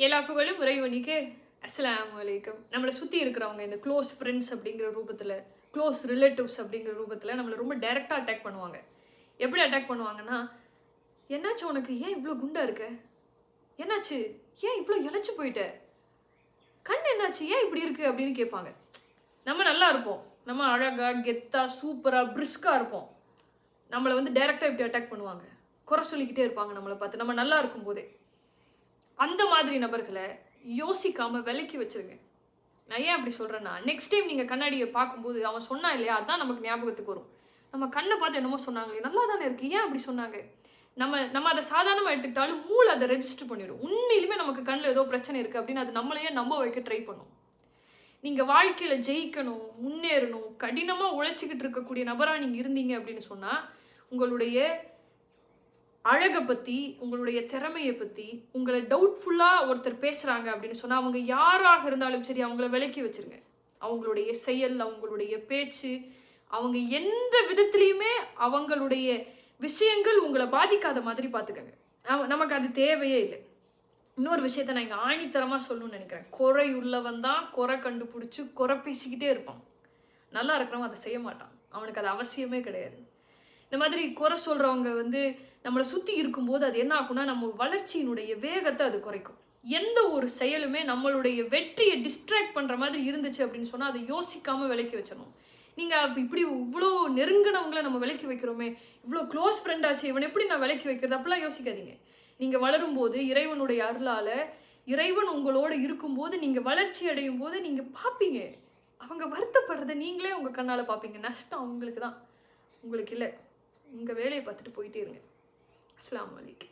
எல்லா புகழும் உறைவனிக்கு அஸ்ஸலாமு வலைக்கம் நம்மளை சுற்றி இருக்கிறவங்க இந்த க்ளோஸ் ஃப்ரெண்ட்ஸ் அப்படிங்கிற ரூபத்தில் க்ளோஸ் ரிலேட்டிவ்ஸ் அப்படிங்கிற ரூபத்தில் நம்மளை ரொம்ப டைரெக்டாக அட்டாக் பண்ணுவாங்க. எப்படி அட்டாக் பண்ணுவாங்கன்னா என்னாச்சு உனக்கு? ஏன் இவ்வளோ குண்டா இருக்க? என்னாச்சு? ஏன் இவ்வளோ இழைச்சி போயிட்ட? கண் என்னாச்சு? ஏன் இப்படி இருக்கு? அப்படின்னு கேட்பாங்க. நம்ம நல்லா இருப்போம். நம்ம அழகாக கெத்தாக சூப்பராக பிரிஸ்காக இருப்போம். நம்மளை வந்து டைரெக்டாக இப்படி அட்டாக் பண்ணுவாங்க. குறை சொல்லிக்கிட்டே இருப்பாங்க நம்மளை பார்த்து. நம்ம நல்லா இருக்கும் போதே அந்த மாதிரி நபர்களை யோசிக்காமல் விலக்கி வச்சுருங்க. நான் ஏன் அப்படி சொல்கிறேன்னா நெக்ஸ்ட் டைம் நீங்கள் கண்ணாடியை பார்க்கும்போது அவன் சொன்னான் இல்லையா? அதான் நமக்கு ஞாபகத்துக்கு வரும். நம்ம கண்ணை பார்த்து என்னமோ சொன்னாங்களே நல்லா தானே இருக்குது ஏன் அப்படி சொன்னாங்க? நம்ம நம்ம அதை சாதாரணமாக எடுத்துக்கிட்டாலும் மூளை அதை ரெஜிஸ்டர் பண்ணிடும். உண்மையிலுமே நமக்கு கண்ணில் ஏதோ பிரச்சனை இருக்குது அப்படின்னு அது நம்மளையே நம்ப வைக்க ட்ரை பண்ணும். நீங்கள் வாழ்க்கையில் ஜெயிக்கணும் முன்னேறணும் கடினமாக உழைச்சிக்கிட்டு இருக்கக்கூடிய நபராக நீங்கள் இருந்தீங்க அப்படின்னு சொன்னால் உங்களுடைய அழகை பற்றி உங்களுடைய திறமையை பற்றி உங்களை டவுட்ஃபுல்லாக ஒருத்தர் பேசுகிறாங்க அப்படின்னு சொன்னால் அவங்க யாராக இருந்தாலும் சரி அவங்கள விலக்கி வச்சிருங்க. அவங்களுடைய செயல் அவங்களுடைய பேச்சு அவங்க எந்த விதத்துலேயுமே அவங்களுடைய விஷயங்கள் உங்களை பாதிக்காத மாதிரி பார்த்துக்கங்க. நமக்கு அது தேவையே இல்லை. இன்னொரு விஷயத்த நான் இங்கே ஆணித்தரமாக சொல்லணும்னு நினைக்கிறேன். குறை உள்ளவன் தான் குறை கண்டுபிடிச்சி குறை பேசிக்கிட்டே இருப்பான். நல்லா இருக்கிறவன் அதை செய்ய மாட்டான். அவனுக்கு அது அவசியமே கிடையாது. இந்த மாதிரி குறை சொல்கிறவங்க வந்து நம்மளை சுற்றி இருக்கும்போது அது என்ன ஆகும்னா நம்ம வளர்ச்சியினுடைய வேகத்தை அது குறைக்கும். எந்த ஒரு செயலுமே நம்மளுடைய வெற்றியை டிஸ்ட்ராக்ட் பண்ணுற மாதிரி இருந்துச்சு அப்படின்னு சொன்னால் அதை யோசிக்காமல் விலக்கி வச்சிடணும். நீங்கள் இப்படி இவ்வளோ நெருங்கினவங்கள நம்ம விலக்கி வைக்கிறோமே இவ்வளோ க்ளோஸ் ஃப்ரெண்டாச்சு இவன் எப்படி நான் விலக்கி வைக்கிறது? அப்படிலாம் யோசிக்காதீங்க. நீங்கள் வளரும்போது இறைவனுடைய அருளால் இறைவன் உங்களோட இருக்கும்போது நீங்கள் வளர்ச்சி அடையும் போது நீங்கள் பார்ப்பீங்க அவங்க வருத்தப்படுறத நீங்களே உங்கள் கண்ணால் பார்ப்பீங்க நஷ்டம் அவங்களுக்கு தான். உங்களுக்கு இல்லை. உங்கள் வேலையை பார்த்துட்டு போயிட்டே இருங்க. அஸ்லாம் வலைக்கு